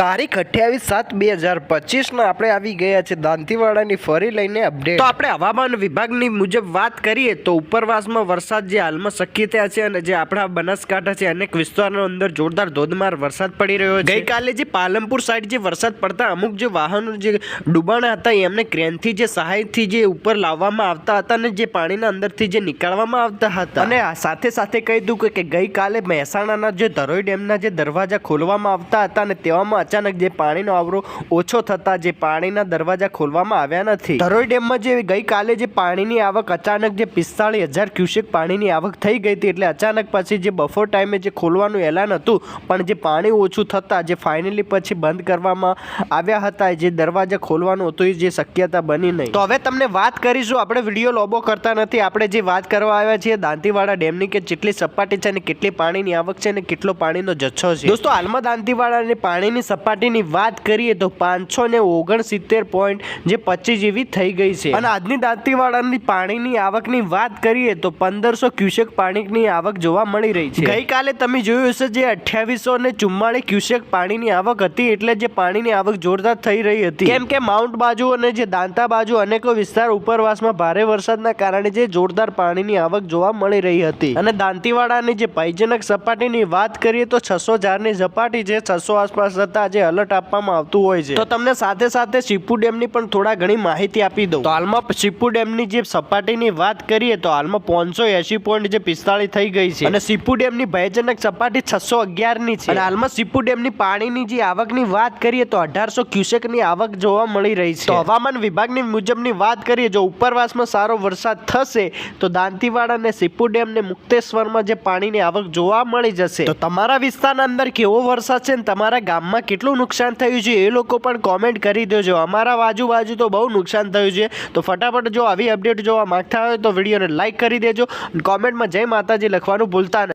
તારીખ અઠ્યાવીસ સાત બે હજાર પચીસના આપણે આવી ગયા છે દાંતીવાડાની ફરી લઈને અપડેટ તો આપણે હવામાન વિભાગની મુજબ વાત કરીએ તો ઉપરવાસમાં વરસાદ જે હાલમાં શક્યતા છે અને જે આપણા બનાસકાંઠા છે અનેક વિસ્તારો અંદર જોરદાર ધોધમાર વરસાદ પડી રહ્યો છે. ગઈકાલે જે પાલનપુર સાઈડ જે વરસાદ પડતા અમુક જે વાહનો જે ડૂબાણા હતા એમને ક્રેનથી જે સહાયથી જે ઉપર લાવવામાં આવતા હતા અને જે પાણીના અંદરથી જે નીકાળવામાં આવતા હતા. અને સાથે સાથે કહી દઉં કે ગઈકાલે મહેસાણાના જે ધરોઈ ડેમના જે દરવાજા ખોલવામાં આવતા હતા અને તેવામાં અચાનક જે પાણીનો આવરો ઓછો થતા જે પાણીના દરવાજા ખોલવામાં આવ્યા નથી. ધરોઈ ડેમમાં જે ગઈકાલે જે પાણીની આવક અચાનક જે પિસ્તાળીસ હજાર ક્યુસેક પાણીની આવક થઈ ગઈ હતી એટલે અચાનક પછી જે બફોર ટાઈમે જે ખોલવાનું એલાન હતું, પણ જે પાણી ઓછું થતાં જે ફાઇનલી પછી બંધ કરવામાં આવ્યા હતા, જે દરવાજા ખોલવાનું હતું, એ જે શક્યતા બની નહીં. તો હવે તમને વાત કરીશું, આપણે વીડિયો લોબો કરતા નથી, આપણે જે વાત કરવા આવ્યા છીએ દાંતીવાડા ડેમની કે જેટલી સપાટી છે અને કેટલી પાણીની આવક છે અને કેટલો પાણીનો જથ્થો છે. દોસ્તો, હાલમાં દાંતીવાડાની પાણીની સપાટીની વાત કરીએ તો પાંચસો ને ઓગણસિત્તેર પોઈન્ટ જે પચીસ જેવી થઈ ગઈ છે. અને આજની દાંતીવાડાની પાણીની આવકની વાત કરીએ તો પંદરસો ક્યુસેક પાણીની આવક જોવા મળી રહી છે. ગઈકાલે તમે જોયું હશે જે અઠ્યાવીસો ને ચુમ્માળીસ ક્યુસેક પાણીની આવક હતી એટલે જે પાણીની આવક જોરદાર થઈ રહી હતી. કેમ કે માઉન્ટ બાજુ અને જે દાંતા બાજુ અનેકો વિસ્તાર ઉપરવાસમાં ભારે વરસાદના કારણે જે જોરદાર પાણીની આવક જોવા મળી રહી હતી. અને દાંતીવાડાની જે ભયજનક સપાટીની વાત કરીએ તો છસો ની સપાટી છે છસો આસપાસ હતા જે અલર્ટ આપવામાં આવતું હોય છે. તો તમને સાથે સાથે શિપુ ડેમની પણ થોડા ઘણી માહિતી આપી દઉં. તો હાલમાં શિપુ ડેમની જે સપાટીની વાત કરીએ તો હાલમાં પાંચસો એસી પોઈન્ટ જે પિસ્તાળીસ થઈ ગઈ છે. અને શિપુ ડેમની ભયજનક સપાટી છસો ની છે. અને હાલમાં શિપુ ડેમની પાણીની જે આવકની વાત કરીએ તો અઢારસો ક્યુસેકની આવક જોવા મળી રહી છે. હવામાન વિભાગની મુજબની વાત કરીએ જો ઉપરવાસમાં સારો વરસાદ થશે, તો દાંતીવાડા અને શિપુ ડેમ ને મુક્તેશ્વરમાં જે પાણીની આવક જોવા મળી જશે. તો તમારા વિસ્તારના અંદર કેવો વરસાદ છે ને તમારા ગામમાં કેટલું નુકસાન થયું છે એ લોકો પણ કોમેન્ટ કરી દેજો. અમારા બાજુ બાજુ તો બહુ નુકસાન થયું છે. તો ફટાફટ જો આવી અપડેટ જોવા માંગતા હોય તો વિડીયોને લાઇક કરી દેજો. કોમેન્ટમાં જય માતાજી લખવાનું ભૂલતા નહીં